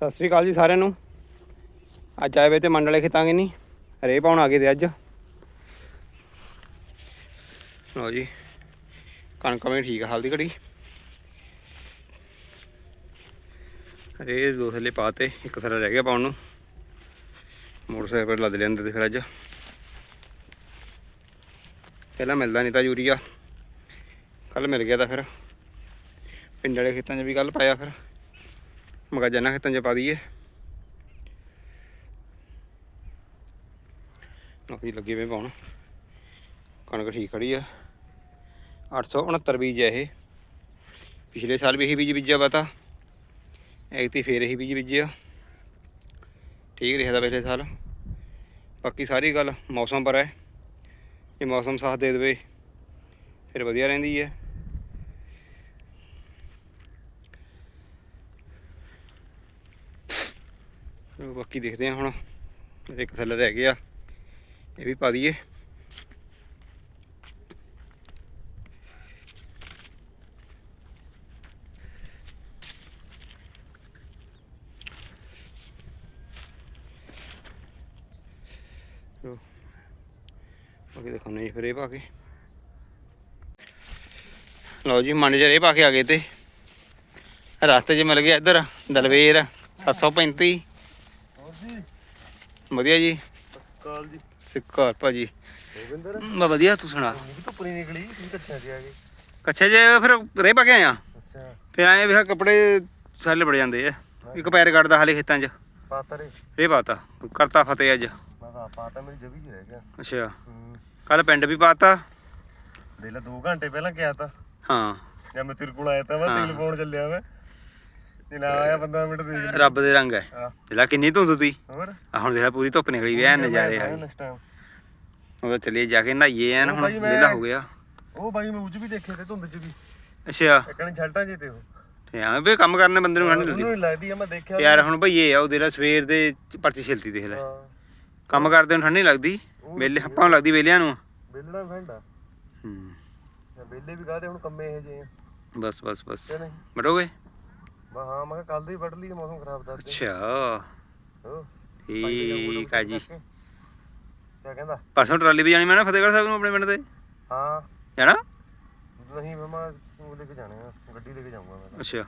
ਸਤਿ ਸ੍ਰੀ ਅਕਾਲ ਜੀ ਸਾਰਿਆਂ ਨੂੰ। ਅੱਜ ਆਏ ਵੇ ਤੇ ਮੰਡਲੇ ਖੇਤਾਂਗੇ ਨਹੀਂ ਰੇ ਪਾਉਣ ਆ ਗਏ ਤੇ ਅੱਜ। ਲਓ ਜੀ, ਕਣਕ ਵੀ ਠੀਕ ਆ ਹਾਲ ਦੀ ਘੜੀ। ਰੇ ਦੋ ਥੱਲੇ ਪਾਤੇ ਇੱਕ ਥੱਲੇ ਰਹਿ ਗਿਆ ਪਾਉਣ ਨੂੰ। ਮੋਟਰਸਾਈਕਲ ਪਰ ਲੱਦ ਲੈਂਦੇ ਤੇ ਫਿਰ ਅੱਜ। ਪਹਿਲਾਂ ਮਿਲਦਾ ਨਹੀਂ ਤਾਂ ਯੂਰੀਆ। ਕੱਲ ਮਿਲ ਗਿਆ ਤਾਂ ਫਿਰ। ਪਿੰਡ ਵਾਲੇ ਖੇਤਾਂ 'ਚ ਵੀ ਕੱਲ ਪਾਇਆ ਫਿਰ। ਮਗਾ ਜਨਾ ਖੇਤਾਂ 'ਚ ਪਾ ਦਈਏ ਨੌਕਰੀ ਲੱਗੇ ਵੇ ਪਾਉਣ ਕਣਕ ਠੀਕ ਖੜੀ ਆ 869 ਬੀਜ ਹੈ ਇਹ ਪਿਛਲੇ ਸਾਲ ਵੀ ਇਹੀ ਬੀਜ ਬੀਜਿਆ ਪਤਾ ਤਾਂ ਐਗਤੀ ਫੇਰ ਇਹੀ ਬੀਜ ਬੀਜਿਆ ਠੀਕ ਰਿਹਾ ਦਾ ਪਿਛਲੇ ਸਾਲ ਬਾਕੀ ਸਾਰੀ ਗੱਲ ਮੌਸਮ ਪਰ ਹੈ ਜੇ ਮੌਸਮ ਸਾਥ ਦੇ ਦੇਵੇ ਫਿਰ ਵਧੀਆ ਰਹਿੰਦੀ ਹੈ ਬਾਕੀ ਦੇਖਦੇ ਹਾਂ ਹੁਣ। ਇੱਕ ਥੱਲੇ ਰਹਿ ਗਿਆ ਇਹ ਵੀ ਪਾ ਦਈਏ। ਚਲੋ ਬਾਕੀ ਦੇਖੋ ਜੀ ਫਿਰ ਇਹ ਪਾ ਕੇ। ਲਓ ਜੀ, ਮੰਡ ਜਰੇ ਪਾ ਕੇ ਆ ਗਏ ਤੇ। ਰਸਤੇ 'ਚ ਮਿਲ ਗਿਆ ਇੱਧਰ, ਦਲਵੇਰ 735 ਵਧੀਆ ਜੀ। ਕਾਲ ਜੀ। ਸਿੱਕਾ ਭਾਜੀ। ਗੋਬਿੰਦਰ ਮੈਂ ਵਧੀਆ ਤੂੰ ਸੁਣਾ? ਧੁੱਪ ਨਹੀਂ ਨਿਕਲੀ ਕੀ ਕੱਛਾ ਜੀ ਆ ਗਏ। ਕੱਛੇ ਜੇ ਫਿਰ ਰੇ ਪਾ ਕੇ ਆਇਆ ਅੱਛਾ। ਫਿਰ ਆਏ ਵੀ ਆਹ ਕੱਪੜੇ ਸਾਰੇ ਲਿਬੜ ਜਾਂਦੇ ਆ। ਇੱਕ ਪੈਰ ਕੱਢਦਾ ਹਾਲੇ ਖੇਤਾਂ 'ਚ। ਪਾਤਰੇ ਰੇ। ਪਾਤਾ। ਕਰਤਾ ਫਤਿਹ ਅੱਜ। ਮੈਂ ਪਾਤਾ ਮੇਰੀ ਜਵੀ ਚ ਰਹਿ ਗਿਆ। ਅੱਛਾ। ਹੂੰ। ਕੱਲ ਪਿੰਡ ਵੀ ਪਾਤਾ। ਦੇ ਲੈ 2 ਘੰਟੇ ਪਹਿਲਾਂ ਕਿਹਾ ਤਾਂ। ਹਾਂ। ਜਦ ਮੈਂ ਤੇਰੇ ਕੋਲ ਆਇਆ ਤਾਂ ਮੈਂ ਹਾਂ। ਤੇਲ ਪਾਉਣ ਚੱਲਿਆ ਮੈਂ ਜੇ ਨਾ ਆਇਆ 15 ਮਿੰਟ ਦੇਖ ਲਈ ਰੱਬ ਦੇ ਰੰਗ ਹੈ। ਹਾਂ। ਜਿਹੜਾ ਕਿੰਨੀ ਧੁੰਦ ਤੀ ਹੋਰ? ਆ ਹੁਣ ਜਿਹੜਾ ਪੂਰੀ ਧੁੱਪ ਨਿਕਲੀ ਵੀ ਐ ਨਜ਼ਾਰੇ ਆ ਇਸ ਉਹਦਾ ਚਲੀਏ ਜਾ ਕੇ ਨਹਾਈਏ ਐਨ ਉਹ ਹੁਣ ਮੈਂ- ਵਿਹਲਾ ਹੋ ਗਿਆ। ਉਹ ਬਾਈ ਮੈਂ ਉੱਚ ਵੀ ਦੇਖੇ ਤੇ ਧੁੰਦ ਚ ਵੀ। ਅੱਛਾ। ਇੱਕਣ ਛਲਟਾਂ ਜੇ ਤੇ ਉਹ। ਤੇ ਐਵੇਂ ਵੀ ਕੰਮ ਕਰਨੇ ਬੰਦੇ ਨੂੰ ਠੰਡ ਉਹਨੂੰ ਲੱਗਦੀ ਹੀ ਲੱਗਦੀ ਆ ਮੈਂ ਦੇਖਿਆ ਵੀ। ਯਾਰ ਹੁਣ ਭਈਏ ਆ ਉਹਦੇ ਨਾਲ ਸਵੇਰ ਦੇ ਪਰਚੀ ਛਿਲਤੀ ਦੇਖ ਲੈ। ਹਾਂ। ਕੰਮ ਕਰਦੇ ਨੂੰ ਠੰਡ ਨਹੀਂ ਲੱਗਦੀ। ਵੇਲੇ ਆਪਾਂ ਨੂੰ ਲੱਗਦੀ ਵੇਲਿਆਂ ਨੂੰ। ਬੇਲਣਾ ਫੈਂਡਾ ਹੂੰ। ਬੇਲੇ ਵੀ ਕਾਹਦੇ ਹੁਣ ਕੰਮੇ ਇਹ ਜੇ ਬਸ ਬਸ ਬਸ। ਮਟੋਗੇ ਮੈਂ ਹਾਂ ਮੈਂ ਕੱਲ ਦੀ ਵੱਢ ਲਈ ਮੌਸਮ ਖਰਾਬ ਦੇ। ਅੱਛਾ। ਹੋ? ਠੀਕ ਆ ਜੀ। ਕੀ ਕਹਿੰਦਾ? ਪਰਸੋਂ ਟਰਾਲੀ ਵੀ ਜਾਣੀ ਮੈਂ ਨਾ ਫਤਿਹਗੜ੍ਹ ਸਾਹਿਬ ਨੂੰ ਆਪਣੇ ਪਿੰਡ ਤੇ। ਹਾਂ। ਜਾਣਾ? ਨਹੀਂ ਮਮਾ ਉਹ ਲੈ ਕੇ ਜਾਣੇ ਆ ਗੱਡੀ ਲੈ ਕੇ ਜਾਊਂਗਾ ਮੈਂ। ਅੱਛਾ।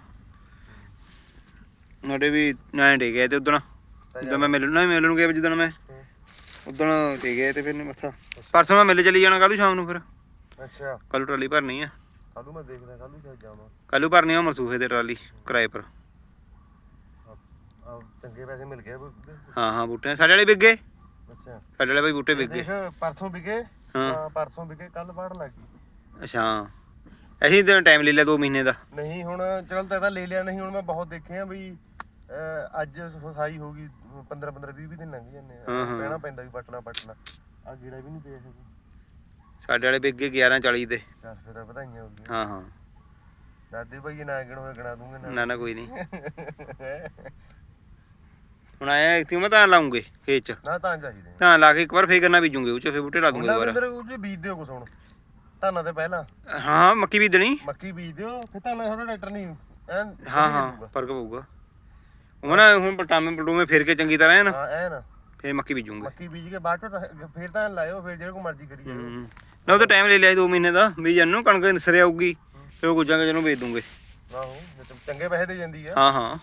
ਸਾਡੇ ਵੀ ਨਾ ਡੇ ਗਏ ਤੇ ਉਦੋਂ ਜਦੋਂ ਮੈਂ ਮਿਲਣ ਨਾ ਮਿਲਣ ਨੂੰ ਗਿਆ ਜਦੋਂ ਮੈਂ ਹੂੰ। ਉਦੋਂ ਤੇ ਗਏ ਤੇ ਫਿਰ ਮੱਥਾ। ਪਰਸੋਂ ਮੈਂ ਮਿਲ ਚਲੀ ਜਾਣਾ ਕੱਲ੍ਹ ਨੂੰ ਸ਼ਾਮ ਨੂੰ ਫਿਰ। ਅੱਛਾ। ਕੱਲ੍ਹ ਟਰਾਲੀ ਭਰਨੀ ਆ। ਕੱਲੂ ਮੈਂ ਦੇਖਦਾ ਕੱਲੂ ਚੱਲ ਜਾਵਾਂ। ਕੱਲ੍ਹ ਨੂੰ ਭਰਨੀ ਆ ਮਰਸੂਫੇ ਤੇ ਟਰਾਲੀ ਕਿਰਾਏ ਪਰ। ਆ ਚੰਗੇ ਪੈਸੇ ਮਿਲ ਗਏ ਹਾਂ ਹਾਂ ਬੂਟੇ ਸਾਡੇ ਵਾਲੇ ਵਿਕ ਗਏ? ਅੱਛਾ। ਸਾਡੇ ਵਾਲੇ ਭਾਈ ਬੂਟੇ ਵਿਕ ਗਏ। ਦੇਖ ਪਰਸੋਂ ਵਿਕੇ। ਹਾਂ। ਹਾਂ ਪਰਸੋਂ ਵਿਕੇ ਕੱਲ ਵੜ ਲੱਗੀ ਅੱਛਾ ਅਸੀਂ ਤਾਂ ਟਾਈਮ ਲੈ ਲਿਆ 2 ਮਹੀਨੇ ਦਾ। ਨਹੀਂ ਹੁਣ ਚਲ ਤਾਂ ਇਹਦਾ ਲੈ ਲਿਆ ਨਹੀਂ ਹੁਣ ਮੈਂ ਬਹੁਤ ਦੇਖੇ ਆ ਵੀ ਅਹ, ਅੱਜ ਸਫ਼ਾਈ ਹੋ ਗਈ 15 15 20 ਦਿਨ ਲੰਘ ਜਾਂਦੇ ਆ। ਹਾਂ, ਹਾਂ। ਕਹਿਣਾ ਪੈਂਦਾ ਵੀ ਪਟਣਾ ਪਟਣਾ ਆ ਗੇੜਾ ਵੀ ਨਹੀਂ ਪਿਆ ਹੈਗਾ ਸਾਡੇ ਵਾਲੇ ਵਿਕ ਗਏ 11 40 ਤੇ ਚੱਲ ਫਿਰ ਤਾਂ ਵਧਾਈਆਂ ਹੋ ਗਈਆਂ। ਹਾਂ ਹਾਂ। ਦਾਦੇ ਭਾਈ ਨਾ ਗਿਣੋ ਗਣਾ ਦੂੰਗੇ ਨਾ ਨਾ ਕੋਈ ਨਹੀਂ ਹੁਣ ਆਇਆ ਇੱਥੇ ਮੈਂ ਤਾਂ ਲਾਉਂਗੇ ਖੇਤ ਚ। ਨਾ ਤਾਂ ਚਾਹੀਦੇ। ਤਾਂ ਲਾ ਕੇ ਇੱਕ ਵਾਰ ਫੇਰ ਕਰਨਾ ਬੀਜੂਗੇ ਉਹ ਚ ਫੇਰ ਬੂਟੇ ਲਾ ਦੂੰਗੇ ਉਹਨਾਂ ਦੁਬਾਰਾ। ਅੰਦਰ ਉਹ ਚ ਬੀਜ ਦਿਓ ਕੁਛ ਹੁਣ। ਧਾਨਾਂ ਤੇ ਪਹਿਲਾਂ। ਹਾਂ ਮੱਕੀ ਬੀਜਣੀ। ਮੱਕੀ ਬੀਜ ਦਿਓ ਫਿਰ ਧਾਨਾਂ ਥੋੜਾ ਟਰੈਕਟਰ ਨਹੀਂ। ਐਨ ਹਾਂ ਹਾਂ ਫ਼ਰਕ ਪਊਗਾ। ਉਹ ਨਾ ਹੁਣ ਪਟਾਮੇ ਪਟੂਮੇ ਫੇਰ ਕੇ ਚੰਗੀ ਤਰ੍ਹਾਂ ਹੈ ਨਾ ਹਾਂ ਐ ਨਾ ਫੇਰ ਮੱਕੀ ਬੀਜੂਗੇ। ਮੱਕੀ ਬੀਜ ਕੇ ਬਾਅਦ ਚੋਂ ਫਿਰ ਤਾਂ ਲਾਇਓ ਫਿਰ ਜਿਹੜੇ ਕੋ ਮਰਜ਼ੀ ਕਰੀ ਜਾਓ ਹੂੰ। ਨਾ ਉਹ ਤਾਂ ਟਾਈਮ ਲੈ ਲਿਆ 2 ਮਹੀਨੇ ਦਾ ਬੀਜਣ ਨੂੰ ਕਣਕ ਨਸਰੇ ਆਊਗੀ ਫਿਰ ਉਹ ਗੁੱਜਾਂਗੇ ਜਿਹਨੂੰ ਵੇਚ ਦੂੰਗੇ। ਆਹੋ ਚੰਗੇ ਪੈਸੇ ਦੇ ਜਾਂਦੀ ਆ। ਹਾਂ ਹਾਂ।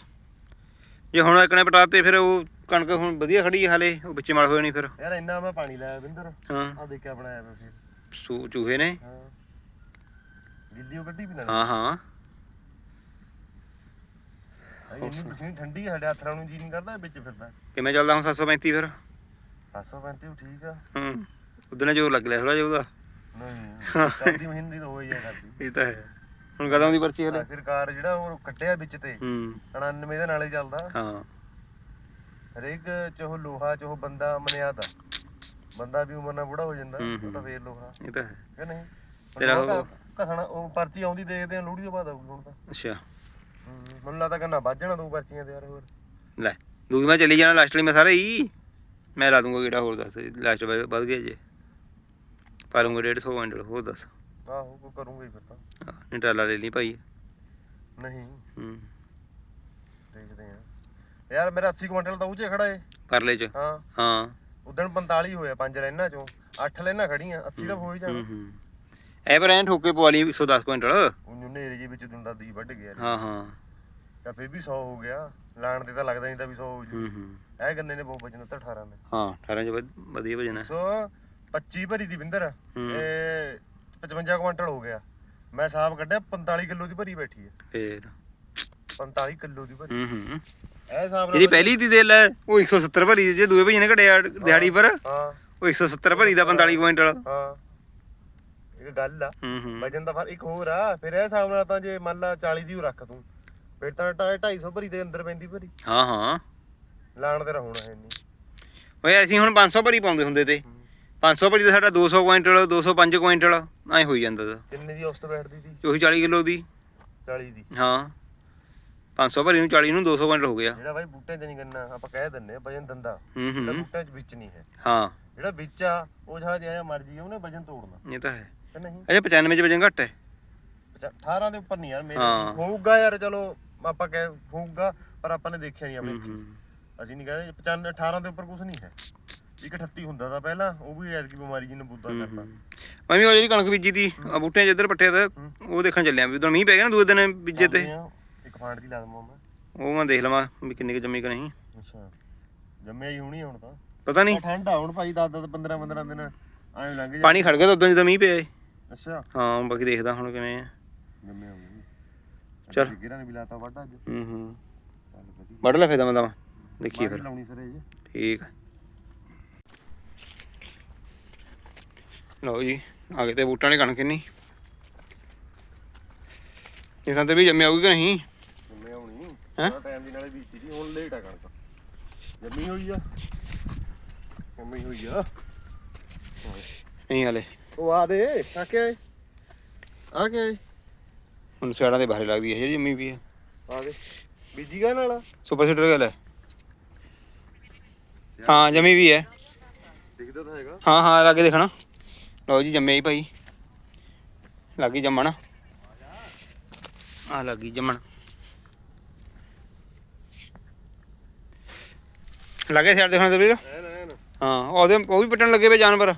ਜੇ ਹੁਣ ਇਕਣੇ ਪਟਾਤੇ ਫਿਰ ਉਹ ਕਣਕ ਹੁਣ ਵਧੀਆ ਖੜੀ ਹੈ ਹਾਲੇ ਉਹ ਵਿੱਚੇ ਮਲ ਹੋਏ ਨਹੀਂ ਫਿਰ। ਯਾਰ ਇੰਨਾ ਮੈਂ ਪਾਣੀ ਲਾਇਆ ਵਿੰਦਰ ਹਾਂ। ਆ ਦੇਖਿਆ ਬਣਾਇਆ ਫਿਰ। ਸੂ ਚੂਹੇ ਨੇ। ਹਾਂ। ਗਿੱਲੀ ਉਹ ਕੱਢੀ ਵੀ ਨਾ। ਹਾਂ ਹਾਂ। ਇੰਨੀ ਪਸੀਨੀ ਠੰਡੀ ਆ ਸਾਡੇ ਹੱਥਾਂ ਨੂੰ ਜੀ ਨਹੀਂ ਕਰਦਾ ਇਹ ਵਿੱਚ ਫਿਰਦਾ। ਕਿਵੇਂ ਚੱਲਦਾ ਹੁਣ 735 ਫਿਰ? 735 ਠੀਕ ਆ। ਹੂੰ ਉਦੋਂ ਜੋ ਲੱਗ ਲਿਆ ਥੋੜਾ ਜਿਹਾ ਉਹਦਾ। ਨਹੀਂ ਚੱਲਦੀ ਮਸ਼ੀਨ ਦੀ ਤਾਂ ਹੋ ਹੀ ਆ ਕਰਦੀ। ਇਹ ਤਾਂ ਹੈ। ਹੁਣ ਕਦੋਂ ਦੀ ਪਰਚੀ ਹਲੇ? ਆਖਿਰਕਾਰ ਜਿਹੜਾ ਉਹ ਕੱਟਿਆ ਵਿੱਚ ਤੇ ਹੂੰ। 99 ਦੇ ਨਾਲੇ ਚੱਲਦਾ। ਹਾਂ। ਹਰੇਕ ਚਾਹੋ ਲੋਹਾ ਚਾਹੋ ਬੰਦਾ ਮਨਿਆਦਾ ਬੰਦਾ ਵੀ ਉਮਰ ਨਾਲ ਬੁੜਾ ਹੋ ਜਾਂਦਾ ਉਹ ਤਾਂ ਫੇਰ ਲੋਹਾ। ਇਹ ਤਾਂ ਹੈ। ਕਿ ਨਹੀਂ? ਤੇਰਾ ਹੁਣ ਉਹ- ਘ- ਘਸਣਾ ਉਹ ਪਰਚੀ ਆਉਂਦੀ ਦੇਖਦੇ ਆ ਲੋਹੜੀ ਤੋਂ ਬਾਅਦ ਆਊਗੀ ਹੁਣ ਤਾਂ। ਅੱਛਾ। ਹੂੰ, ਮੈਨੂੰ ਲੱਗਦਾ ਕੰਨਾ ਵੱਜ ਜਾਣਾ ਦੋ ਪਰਚੀਆਂ ਤੇ ਯਾਰ ਹੋਰ। ਲੈ ਦੂਜੀ ਮੈਂ ਚਲੀ ਜਾਣਾ ਲਾਸਟ ਵਾਲੀ ਮੈਂ ਸਾਰਾ ਹੀ। ਮੈਂ ਲਾ ਦੂੰਗਾ ਕਿਹੜਾ ਹੋਰ ਦੱਸ ਲਾਸਟ ਵੱਧ ਗਿਆ ਜੇ। ਪਾ ਲੂੰਗਾ 150 ਕੁਇੰਟਲ ਹੋਰ ਦੱਸ। ਆਹੋ ਕੋ ਕਰੂੰਗਾ ਹੀ ਫਿਰ ਤਾਂ। ਹਾਂ, ਨਹੀਂ ਟਰਾਲਾ ਲੈ ਲਈ ਭਾਈ। ਨਹੀਂ। ਹੂੰ। ਦੇਖਦੇ ਆ ਯਾਰ ਮੇਰਾ 80 ਕੁਇੰਟਲ ਤਾਂ ਉੱਚੇ ਖੜਾ ਏ। ਪਰਲੇ ਚ। ਹਾਂ। ਹਾਂ। ਉਦਣ 45 ਹੋਇਆ ਪੰਜ ਲੈਣਾ ਚੋਂ। 8 ਲੈਣਾ ਖੜੀਆਂ 80 ਤਾਂ ਹੋ ਹੀ ਜਾਣਾ। ਹੂੰ ਹੂੰ। ਐ ਪਰ ਐਂ ਠੋਕੇ ਪਵਾ ਲਈ 110 ਕੁਇੰਟਲ। ਉਹਨੂੰ ਨੇਰੇ ਜੇ ਵਿੱਚ ਦੰਦਾ ਦੀ ਵੱਢ ਗਿਆ ਹਾਂ ਹਾਂ। ਤਾਂ ਫੇਰ ਵੀ 100 ਹੋ ਗਿਆ। ਲਾਣ ਤੇ ਤਾਂ ਲੱਗਦਾ ਨਹੀਂ ਤਾਂ ਵੀ 100 ਹੋ ਜੂ। ਹੂੰ ਹੂੰ। ਇਹ ਗੰਨੇ ਨੇ ਬਹੁਤ ਵਜਨ ਦਿੱਤਾ 18 ਨੇ। ਹਾਂ 18 ਚ ਵਧ- ਵਧੀਆ ਵਜਣਾ। ਸੋ 25 ਭਰੀ ਦੀ ਬਿੰਦਰ। ਹੂੰ। ਇਹ 55 ਕੁਇੰਟਲ ਹੋ ਗਿਆ। ਮੈਂ ਹਿਸਾਬ ਕੱਢਿਆ 45 ਕਿਲੋ ਦੀ ਭਰੀ ਬੈਠੀ ਹੈ। ਫੇਰ। 45 ਕਿਲੋ ਦੀ ਭਰੀ। ਹੂੰ ਹੂੰ। ਇਹ ਹਿਸਾਬ ਜਿਹੜੀ ਪਹਿਲੀ ਦੀ ਦੇ ਲੈ ਉਹ 170 ਭਰੀ ਦੀ, ਜੇ ਦੂਏ ਭਈ ਨੇ ਘਟਿਆ ਦਿਹਾੜੀ ਪਰ। ਹਾਂ। ਉਹ 170 ਭਰੀ ਦਾ 45 ਕੁਇੰਟਲ। ਹਾਂ। ਗੱਲ ਆ। ਹੂੰ ਹੂੰ। ਵਜਨ ਦਾ ਫ਼ਰਕ ਇੱਕ ਹੋਰ ਆ। ਫਿਰ ਇਹ ਹਿਸਾਬ ਨਾਲ ਤਾਂ ਜੇ ਮੰਨ ਲਾ 40 ਦੀ ਉਹ ਰੱਖ ਤੂੰ। ਫਿਰ ਤਾਂ 250 ਭਰੀ ਦੇ ਅੰਦਰ ਪੈਂਦੀ ਭਰੀ। ਹਾਂ ਹਾਂ। ਲਾਣ ਤੇ ਹੋਣਾ ਹੈ ਨਹੀਂ। ਓਏ ਅਸੀਂ ਹੁਣ 500 ਭਰੀ ਪਾਉਂਦੇ ਹੁੰਦੇ ਤੇ। 500 ਭਰੀ ਦਾ ਸਾਡਾ 200 ਕੁਇੰਟਲ 205 ਕੁਇੰਟਲ ਐ ਹੋਈ ਜਾਂਦਾ ਤਾ। ਕਿੰਨੇ ਦੀ ਔਸਤ ਬੈਠਦੀ ਸੀ? ਉਹੀ 40 ਕਿਲੋ ਦੀ। 40 ਦੀ। ਹਾਂ। 500 ਭਰੀ ਨੂੰ 40 ਨੂੰ 200 ਕੁਇੰਟਲ ਹੋ ਗਿਆ। ਜਿਹੜਾ ਬਾਈ ਬੂਟੇ 'ਚ ਨਹੀਂ ਗੰਨਾ ਆਪਾਂ ਕਹਿ ਦਿੰਨੇ ਆ ਵਜਨ ਦੰਦਾ। ਹੂੰ ਹੂੰ। ਬੂਟਿਆਂ 'ਚ ਵਿੱਚ ਨਹੀਂ ਹੈ। ਹਾਂ। ਜਿਹੜਾ ਵਿੱਚ ਆ ਉਹ ਜਿਹੜਾ ਜਿਹਾ ਮਰਜ਼ੀ ਉਹਨੇ ਵਜਨ ਤੋੜਨਾ। ਇਹ ਤਾਂ ਹੈ। ਨਹੀਂ? ਅੱਛਾ 95 ਚ ਵਜਨ ਘੱਟ ਹੈ। ਅੱਛਾ, 18 ਦੇ ਉੱਪਰ ਨਹੀਂ ਯਾਰ ਮੇਰੇ ਹਾਂ। ਹੋਊਗਾ ਯਾਰ ਚਲੋ ਆਪਾਂ ਕਹਿ ਹੋਊਗਾ ਪਰ ਆਪਾਂ ਨੇ ਦੇਖਿਆ ਨਹੀਂ ਆਪਣੇ ਅਸੀਂ ਨਹੀਂ ਕਹਿੰਦੇ 95 18 ਦੇ ਉੱਪਰ ਕੁਝ ਨਹੀਂ ਹੈ। ਇੱਕ 38 ਹੁੰਦਾ ਤਾਂ ਪਹਿਲਾਂ ਉਹ ਵੀ ਐਤਕੀ ਬਿਮਾਰੀ ਜੀ ਨੂੰ ਬੁੱਧਾ ਕਰਦਾ ਮੈਂ ਵੀ ਉਹ ਜਿਹੜੀ ਕਣਕ ਬੀਜੀ ਦੀ ਆ ਬੂਟਿਆਂ 'ਚ ਇੱਧਰ ਤਾਂ ਉਹ ਦੇਖਣ ਚੱਲਿਆ ਵੀ ਉਦੋਂ ਮੀਂਹ ਪੈ ਗਿਆ ਨਾ ਦੂਏ ਦਿਨ ਬੀਜੇ ਤੇ। ਆ, ਇੱਕ ਫਾਂਟ ਦੀ ਲਾ ਦਵਾਂ ਮੈਂ। ਉਹ ਮੈਂ ਦੇਖ ਲਵਾਂ ਵੀ ਕਿੰਨੀ ਕੁ ਜੰਮੀ ਕਿ ਨਹੀਂ। ਅੱਛਾ। ਜੰਮਿਆ ਹੀ ਹੋਣੀ ਹੁਣ ਤਾਂ। ਪਤਾ ਨਹੀਂ। ਠੰਡ ਆ ਹੁਣ ਭਾਈ 10 10 15 15 ਦਿਨ ਐਂ ਲੰਘ ਜਾ ਪਾਣੀ ਖੜ ਗਿਆ ਤਾਂ ਉਦੋਂ ਜਦੋਂ ਮੀਂਹ ਪਿਆ ਏ। ਅੱਛਾ। ਹਾਂ ਬਾਕੀ ਦੇਖਦਾ ਹੁਣ ਕਿਵੇਂ ਆ। ਚੱਲ। ਗਿਰਾਂ ਨੇ ਵੀ ਲਾਤਾ ਵੱਡਾ ਅੱਜ। ਹੂੰ ਹੂੰ। ਚੱਲ ਵਧੀਆ। ਵੱਢ ਲੈ ਫੇਦਾ ਦੇਖੀਏ ਬਾਹਰ ਫਿਰ। ਲਾਉਣੀ ਸਰੇ ਜੇ ਠੀਕ। ਲਓ ਜੀ ਗਏ ਤੇ ਬੂਟਾਂ ਨੇ ਕਣਕ ਕਿੰਨੀ ਇਹ ਸੰਤੇ ਵੀ ਜੰਮਿਆ ਹੋਊਗੀ ਕਿ ਨਹੀਂ? ਜੰਮਿਆ ਹੋਣੀ ਹੈਂ? ਟਾਈਮ ਦੀ ਨਾਲੇ ਬੀਤੀ ਦੀ ਹੁਣ ਲੇਟ ਆ ਕਣਕ। ਜੰਮੀ ਹੋਈ ਆ। ਜੰਮੀ ਹੋਈ ਆ। ਨਹੀਂ ਹਲੇ। ਉਹ ਆ ਦੇ ਆ ਕੇ ਆਏ। ਆ ਕੇ ਆਏ। ਹੁਣ ਸਿਆੜਾਂ ਦੇ ਬਾਹਰੇ ਲੱਗਦੀ ਹੈ ਜਿਹੜੀ ਜੰਮੀ ਵੀ ਹੈ। ਆ ਦੇ। ਬੀਜੀ ਗਾ ਨਾਲ? ਸੁਪਰ ਸੀਡਰ ਗੱਲ ਹੈ। ਹਾਂ ਜੰਮੀ ਵੀ ਹੈ। ਦਿਖਦਾ ਤਾਂ ਹੈਗਾ। ਹਾਂ ਹਾਂ ਲਾਗੇ ਦੇਖਣਾ। ਲਓ ਜੀ ਜੰਮਿਆ ਹੀ ਭਾਈ। ਲੱਗੀ ਜੰਮਣ। ਆ ਲੱਗੀ ਜੰਮਣ। ਲੱਗੇ ਸਿਆੜ ਦੇਖਣਾ ਤੇ ਵੀਰ? ਐਨ ਐਨ ਹਾਂ ਉਹਦੇ ਉਹ ਵੀ ਪਟਣ ਲੱਗੇ ਵੇ ਜਾਨਵਰ।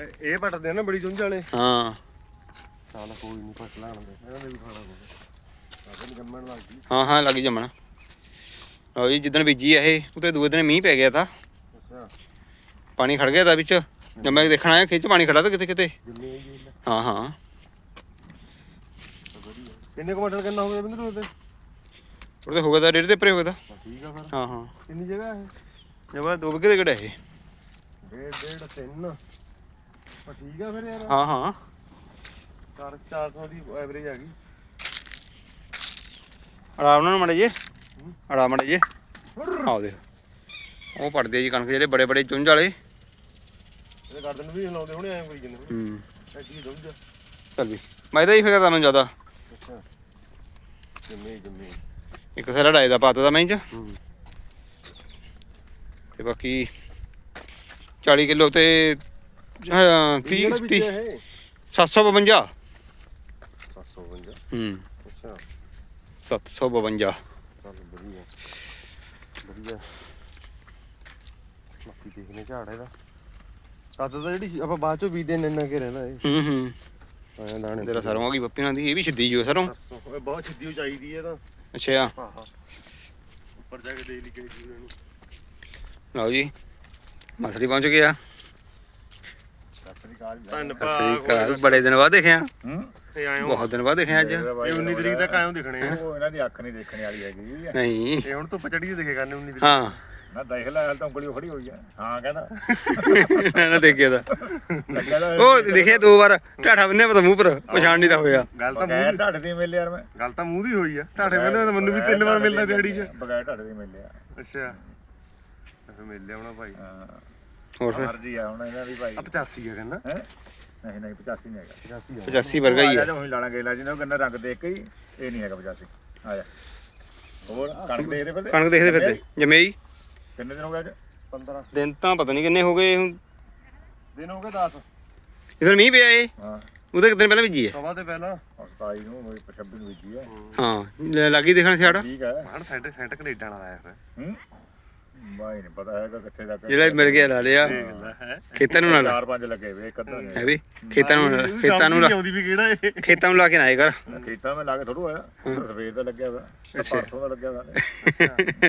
ਇਹ- ਪਟਦੇ ਨਾ ਬੜੀ ਚੁੰਝ ਵਾਲੇ। ਹਾਂ। ਚੱਲ ਕੋਈ ਨਹੀਂ ਪਟ ਲਾਣ ਦੇ। ਇਹਨਾਂ ਨੇ ਵੀ ਖਾਣਾ ਕੋਈ। ਆਦੇ ਜੰਮਣ ਲੱਗ ਗਈ। ਹਾਂ ਹਾਂ ਲੱਗੀ ਜੰਮਣ। ਲਓ ਜੀ ਜਿੱਦਣ ਬੀਜੀ ਆ ਇਹ ਉਤੇ ਦੂਏ ਦਿਨ ਮੀਂਹ ਪੈ ਗਿਆ ਤਾਂ। ਅੱਛਾ। ਪਾਣੀ ਖੜ ਗਿਆ ਤਾਂ ਵਿੱਚ। ਜਦ ਮੈਂ ਦੇਖਣ ਆਇਆ ਖਿੱਚ ਪਾਣੀ ਖੜਾ ਤਾਂ ਕਿਤੇ ਕਿਤੇ। ਹਾਂ ਹਾਂ। ਕਿੰਨੇ ਕੁਇੰਟਲ ਕਿੰਨਾ ਹੋ ਗਿਆ ਉਹਦੇ ਉਹਦੇ ਹੋ ਗਿਆ ਤਾਂ ਡੇਢ ਦੇ ਪਰੇ ਹੋ ਗਿਆ ਤਾਂ। ਠੀਕ ਆ ਫਿਰ। ਹਾਂ ਹਾਂ। ਕਿੰਨੀ ਜਗ੍ਹਾ ਹੈ ਜਬਾ ਦੋ ਵਿਗੇ ਦੇ ਕਿਹੜਾ ਇਹ? ਡੇਢ ਡੇਢ ਤਿੰਨ। ਪਰ ਠੀਕ ਆ ਫਿਰ ਯਾਰ। ਹਾਂ ਹਾਂ। 4 400 ਦੀ ਐਵਰੇਜ ਆ ਗਈ ਆਰਾਮ ਨਾਲ ਮੜੇ ਜੇ ਆਰਾਮ ਮੜੇ ਜੇ ਆਓ ਦੇਖ। ਉਹ ਪੜਦੇ ਆ ਜੀ ਕਣਕ ਜਿਹੜੇ ਬੜੇ ਬੜੇ ਚੁੰਝ ਵਾਲੇ। ਇਹਦੇ ਗਾਰਡਨ ਨੂੰ ਵੀ ਹਿਲਾਉਂਦੇ ਹੁਣੇ ਐਂ ਕਰੀ ਜਾਂਦੇ ਹੁਣੇ। ਹੂੰ। ਐਡੀ ਚੁੰਝ ਚੱਲ ਵੀ ਮੈਂ ਤਾਂ ਹੀ ਫਿਕਰ ਤਾਂ ਮੈਨੂੰ ਜ਼ਿਆਦਾ। ਅੱਛਾ। ਜੰਮੀ ਜੰਮੀ ਇੱਕ ਸਾਰਾ ਢਾਈ ਦਾ ਪਾਤਾ ਤਾਂ ਮੈਂ ਚ ਹੂੰ। ਤੇ ਬਾਕੀ 40 ਕਿਲੋ ਤੇ ਹਾਂ, ਤੀਹ ਕਿਹੜਾ ਵਿੱਚ ਤੀਹ। ਇਹ? 752 752 ਹੂੰ। ਅੱਛਾ। 752 ਚੱਲ ਵਧੀਆ। ਵਧੀਆ। ਬਾਕੀ ਦੇਖਨੇ ਝਾੜ ਇਹਦਾ। ਕੱਦ ਤਾਂ ਜਿਹੜੀ ਆਪਾਂ ਬਾਅਦ ਚੋਂ ਬੀਜਦੇ ਨੇ ਇੰਨਾ ਕੇ ਰਹਿਣਾ ਇਹ। ਹੂੰ ਹੂੰ। ਆਇਆ ਦਾਣੇ ਤੇਰਾ ਸਰੋਂ ਆ ਗਈ ਬੱਪੀ ਨਾਲ ਦੀ ਇਹ ਵੀ ਸਿੱਧੀ ਜੋ ਸਰੋਂ। ਸਰਸੋਂ। ਇਹ ਬਹੁਤ ਸਿੱਧੀ ਚਾਹੀਦੀ ਹੈ ਤਾਂ। ਅੱਛਾ। ਹਾਂ ਹਾਂ। ਉੱਪਰ ਜਾ ਕੇ ਦੇਖ ਲਈ ਕਿ ਜੀ ਇਹਨੂੰ। ਲਓ ਜੀ ਮਸਰੀ ਪਹੁੰਚ ਗਿਆ। ਧੰਨ ਸਤਿ ਸ੍ਰੀ ਅਕਾਲ। ਬੜੇ ਦਿਨ ਬਾਅਦ ਦੇਖਿਆ। ਹੂੰ? ਤੇ ਆਏ ਹੋ? ਬਹੁਤ ਦਿਨ ਬਾਅਦ ਦੇਖਿਆ ਅੱਜ। ਇਹ 19 ਤਰੀਕ ਤੱਕ ਆਇਓ ਦਿਖਣੇ ਆ। ਉਹ ਇਹਨਾਂ ਦੀ ਅੱਖ ਨਹੀਂ ਦੇਖਣ ਵਾਲੀ ਹੈਗੀ। ਨਹੀਂ। ਇਹ ਹੁਣ ਧੁੱਪ ਚੜੀ ਦਿਖੇ ਕਰਨੇ 19 ਤਰੀਕ। ਹਾਂ। ਨਾ ਦੇਖ ਲੈ ਹਾਲ ਤਾਂ ਉਂਗਲੀ ਖੜੀ ਹੋਈ ਆ। ਹਾਂ ਕਹਿੰਦਾ। ਨਾ ਦੇਖਿਆ ਤਾਂ। ਤਾਂ ਉਹ ਦੇਖਿਆ ਦੋ ਵਾਰ ਢਾਠਾ ਬੰਨੇ ਪਤਾ ਮੂੰਹ ਪਰ ਪਛਾਣ ਨਹੀਂ ਤਾਂ ਹੋਇਆ। ਗੱਲ ਤਾਂ ਬਗੈਰ ਮੂੰਹ ਢੱਡ ਦੀ ਮਿਲ ਯਾਰ ਮੈਂ। ਗੱਲ ਤਾਂ ਮੂੰਹ ਦੀ ਹੋਈ ਆ। ਤਾਂ ਮੈਨੂੰ ਵੀ ਤਿੰਨ ਵਾਰ ਮਿਲਦਾ ਦਿਹਾੜੀ 'ਚ। ਬਗੈਰ ਦੀ ਮਿਲਿਆ ਅੱਛਾ। ਫਿਰ ਮਿਲ ਲਿਆ ਹੋਣਾ ਭਾਈ। ਹਾਂ। ਹੋਰ ਫਿਰ? ਮਰਜ਼ੀ ਆ ਹੁਣ ਇਹਨਾਂ ਦੀ ਭਾਈ। ਆ 85 ਆ ਕਹਿੰਦਾ। ਹੈ? ਨਹੀਂ ਨਹੀਂ 85 ਨਹੀਂ ਹੈਗਾ। 85 ਆ। 85 ਵਰਗਾ ਹੀ ਆ। ਹੈ ਜਾ ਹੁਣ ਲਾਣਾ ਗੇਲਾ ਜੀ ਨੇ ਉਹ ਕਹਿੰਦਾ ਰੰਗ ਦੇਖ ਕੇ ਹੀ ਇਹ ਨਹੀਂ ਹੈਗਾ 85 ਆ ਜਾ। ਹੋਰ ਕਣਕ ਦੇਖਦੇ ਫਿਰਦੇ? ਕਣਕ ਦੇਖਦੇ ਫਿਰਦੇ। ਜਮੇਈ ਕਿੰਨੇ ਦਿਨ ਹੋ ਗਏ ਅੱਜ? 15 ਦਿਨ ਤਾਂ ਪਤਾ ਨਹੀਂ ਕਿੰਨੇ ਹੋ ਗਏ ਹੁਣ। ਦਿਨ ਹੋ ਗਏ 10 ਇਧਰ ਮੀਂਹ ਪਿਆ ਏ ਹਾਂ। ਉਹਦੇ ਕਿਤੇ ਪਹਿਲਾਂ ਭੇਜੀ ਹੈ? ਸਵਾ ਤੇ ਪਹਿਲਾਂ। 27 ਨੂੰ ਹੋਈ 26 ਨੂੰ ਬੀਜੀ ਆ ਹਾਂ ਲੈ ਲੱਗੀ ਦੇਖਣ ਸਿਆੜ। ਠੀਕ ਹੈ। ਹਣ ਸੈਂਟ ਸੈਂਟ ਕੈਨੇਡਾ ਵਾਲਾ ਆਇਆ ਫਿਰ ਹੂੰ? ਬਾਈ ਨਹੀਂ ਪਤਾ ਹੈਗਾ ਕਿੱਥੇ ਦਾ ਜਿਹੜਾ ਮਿਲ ਗਿਆ ਲਾ ਲਿਆ। ਖੇਤਾਂ ਨੂੰ ਨਾ ਲਾ। ਚਾਰ ਪੰਜ ਲੱਗੇ ਵੇ ਇੱਕ ਅੱਧਾ ਹੈ ਵੀ ਖੇਤਾਂ ਨੂੰ ਖੇਤਾਂ ਨੂੰ ਲਾ। ਆਉਂਦੀ ਵੀ ਕਿਹੜਾ ਇਹ? ਖੇਤਾਂ ਨੂੰ ਲਾ ਕੇ ਨਾ ਆਏ ਕਰ। ਖੇਤਾਂ ਮੈਂ ਲਾ ਕੇ ਥੋੜੂ ਆਇਆ ਸਵੇਰ ਦਾ ਲੱਗਿਆ ਵਾ ਪਰਸੋਂ ਦਾ ਲੱਗਿਆ ਵਾ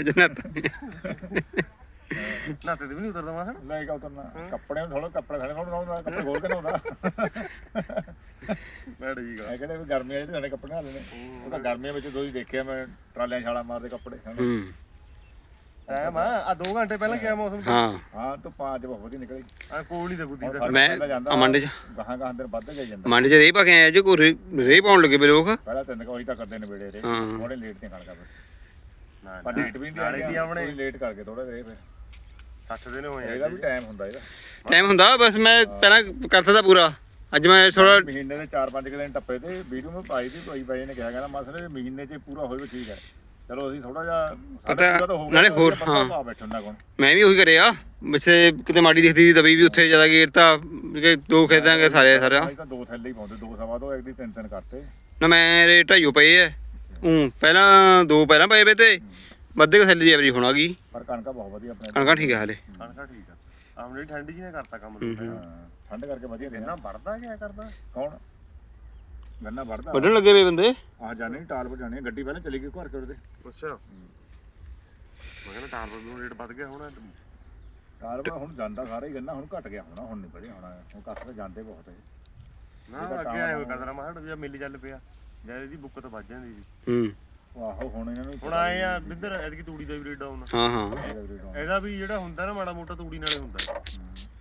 ਜਨਤ ਨਾਤੇ ਤੇ ਵੀ ਨਹੀਂ ਉਤਰਦਾ ਮਾਸੜ ਲੈ ਕੇ ਉਤਰਨਾ। ਕੱਪੜੇ ਨੂੰ ਥੋੜਾ ਕੱਪੜੇ ਥਾਣੇ ਥੋੜਾ ਲਾਉਂਦਾ ਕੱਪੜੇ ਖੋਲ ਕੇ ਮੈਂ ਠੀਕ ਆ। ਮੈਂ ਕਹਿੰਦਾ ਵੀ ਗਰਮੀਆਂ 'ਚ ਸਾਡੇ ਕੱਪੜੇ ਨਾਲ ਲੈਣੇ। ਉਹ ਤਾਂ ਗਰਮੀਆਂ ਵਿੱਚ ਦੋਈ ਦੇਖਿਆ ਮੈਂ ਟਰਾਲਿਆਂ ਛਾਲਾ ਮਾਰਦੇ ਕੱਪੜੇ। ਹੂੰ। ਟਾਈਮ ਆ ਆ 2 ਘੰਟੇ ਪਹਿਲਾਂ ਕਿਹਾ ਮੌਸਮ ਹਾਂ। ਹਾਂ ਤੂੰ ਪੰਜ ਬਹੁਤ ਵਧੀਆ ਨਿਕਲੀ। ਆ ਕੋਲ ਹੀ ਤੇ ਗੁੱਦੀ ਦਾ ਮੈਂ ਅਮੰਡ ਚ। ਗਾਹਾਂ ਗਾਹਾਂ ਦਿਨ ਵੱਧ ਜਾਈ ਜਾਂਦਾ। ਮੰਡ ਚ ਰੇ ਪਾ ਕੇ ਆਇਆ ਜੇ ਕੋਈ ਰੇ ਪਾਉਣ ਲੱਗੇ ਵੇ ਲੋਕ ਪਹਿਲਾਂ ਤਿੰਨ ਕੋਈ ਤਾਂ ਕਰਦੇ ਨੇ ਵੇੜੇ ਰੇ ਹਾਂ। ਥੋੜੇ ਲੇਟ ਤੇ ਕਣਕਾਂ ਫਿਰ ਨਾ, ਪਰ ਲੇਟ ਵੀ ਨਹੀਂ ਨਾਲੇ ਕੀ ਆਪਣੇ ਲੇਟ ਕਰਕੇ ਥੋੜਾ ਰੇ ਫਿਰ। 60 ਦਿਨ ਹੋਏ ਇਹਦਾ ਆ ਵੀ ਟਾਈਮ ਹੁੰਦਾ ਇਹਦਾ। ਟਾਈਮ ਹੁੰਦਾ ਬਸ ਮੈਂ ਪਹਿਲਾਂ ਕਰਤਾ ਤਾ ਪੂਰਾ। ਅੱਜ ਮੈਂ ਥੋੜਾ ਮਹੀਨੇ ਦੇ 4-5 ਦਿਨ ਟੱਪੇ ਤੇ ਵੀਡੀਓ ਮੈਂ ਪਾਈ ਸੀ ਕੋਈ ਬਾਈ ਨੇ ਕਿਹਾ ਕਹਿੰਦਾ ਮਸਲੇ ਮਹੀਨੇ 'ਚ ਪੂਰਾ ਹੋਵੇ ਠੀਕ ਹੈ। ਚਲੋ ਅਸੀਂ ਥੋੜਾ ਜਿਹਾ ਪਤਾ- ਪੂਰਾ ਤਾਂ ਹੋ ਗਿਆ, ਨਾਲੇ ਹੋਰ, ਹਾਂ। ਭਾਅ ਬੈਠਣ ਦਾ ਕੋਣ ਮੈਂ ਵੀ ਉਹੀ ਕਰਿਆ ਵੈਸੇ ਕਿਤੇ ਮਾੜੀ ਦਿਖਦੀ ਸੀ ਦਬੀ ਵੀ ਉੱਥੇ ਜ਼ਿਆਦਾ ਗੇਰਤਾ ਕਿ ਦੋ ਖੇਤਾਂ ਕੇ ਸਾਰੇ ਸਾਰਾ ਅਸੀਂ ਤਾਂ ਦੋ ਥੈਲੇ ਹੀ ਪਾਉਂਦੇ ਦੋ ਸਵਾ ਤੋਂ ਇੱਕ ਦੀ ਤਿੰਨ ਤਿੰਨ ਕਰਤੇ। ਨਾ ਮੇਰੇ ਢਾਈਓ ਪਏ ਐ। ਹੂੰ ਪਹਿਲਾਂ ਦੋ ਪਹਿਲਾਂ ਪਏ ਵੇ ਤੇ ਵੱਧੇ ਕੁ ਥੱਲੇ ਦੀ ਐਵਰੀ ਹੁਣ ਆ ਗਈ ਪਰ ਕਣਕਾਂ ਬਹੁਤ ਵਧੀਆ ਆਪਣੇ ਕਣਕਾਂ ਠੀਕ ਹੈ ਹਲੇ। ਕਣਕਾ ਠੀਕ ਆ। ਆਮਣੇ ਠੰਡੀ ਜੀ ਨੇ ਕਰਤਾ ਕੰਮ। ਨੂੰ ਹਾਂ, ਠੰਡ ਕਰਕੇ ਵਧੀਆ ਦੇਣਾ ਵੜਦਾ ਕਿਆ ਕਰਦਾ? ਕੌਣ? ਗੰਨਾ ਵੜਦਾ। ਵੱਢਣ ਲੱਗੇ ਵੇ ਬੰਦੇ? ਆ ਜਾਣੇ ਨੀ, ਟਾਲ ਪਰ ਜਾਣੇ ਗੱਡੀ ਪਹਿਲਾਂ ਚਲੀ ਗਈ ਘਰ ਕੇ ਉਹਦੇ। ਅੱਛਾ। ਮੈਂ ਕਹਿੰਦਾ ਟਾਰ ਨੂੰ ਰੇਟ ਵੱਧ ਗਿਆ ਹੁਣ। ਟਾਲ ਪਰ ਹੁਣ ਜਾਂਦਾ ਸਾਰਾ ਹੀ ਗੰਨਾ ਹੁਣ ਘਟ ਗਿਆ ਹੋਣਾ ਹੁਣ ਨਹੀਂ ਵਧਿਆ ਹੋਣਾ। ਹੁਣ ਕੱਖ ਤੇ ਜਾਂਦੇ ਬਹੁਤ ਹੈ ਨਾ ਅੱਗੇ ਆਏ ਹੋਏ ਕਦਰਾ ਮਾਹੜ ਵੀ ਆ ਮਿਲ ਚੱਲ ਪਿਆ। ਜਦ ਇਹਦੀ ਬੁੱਕ ਤਾਂ ਵੱਜ ਜਾਂਦੀ ਸੀ। ਹੂੰ। ਆਹੋ ਹੁਣ ਇਹਨਾਂ ਨੂੰ ਹੁਣ ਆਏ ਆ ਬਿੰਦਰ ਐਤਕੀ ਤੂੜੀ ਦਾ ਵੀ ਰੇਟ ਡਾਊਨ ਹਾਂ ਹਾਂ। ਇਹਦਾ ਵੀ ਜਿਹੜਾ ਹੁੰਦਾ ਨਾ ਮਾੜਾ ਮੋਟਾ ਤੂੜੀ ਨਾਲੇ ਹੁੰਦਾ।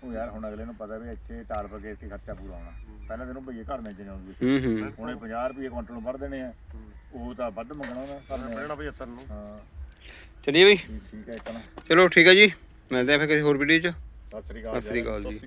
ਉਹ ਯਾਰ ਹੁਣ ਅਗਲੇ ਨੂੰ ਪਤਾ ਵੀ ਇੱਥੇ ਟਾਲ ਪਰ ਗੇਰ ਕੇ ਖਰਚਾ ਪੂਰਾ ਹੋਣਾ। ਪਹਿਲਾਂ ਤੈਨੂੰ ਭਈਏ ਘਰ ਨੇ ਜਾਉਂਦੇ ਹੂੰ ਹੂੰ। ਹੁਣੇ 50 ਰੁਪਏ ਕੁਇੰਟਲ ਨੂੰ ਵੜ ਦੇਣੇ ਆ। ਉਹ ਤਾਂ ਵੱਧ ਮੰਗਣਾ ਉਹਦਾ ਘਰ ਨੇ। ਪਹਿਲਾਂ 75 ਨੂੰ ਹਾਂ। ਚਲਿਏ ਬਈ। ਠੀਕ ਠੀਕ ਹੈ ਇੱਕ ਨਾ। ਚਲੋ ਠੀਕ ਹੈ ਜੀ। ਮਿਲਦੇ ਆ ਫਿਰ ਕਿਸੇ ਹੋਰ ਵੀਡੀਓ 'ਚ। ਸਤਿ ਸ੍ਰੀ ਅਕਾਲ ਸਤਿ ਸ੍ਰੀ ਅਕਾਲ ਜੀ।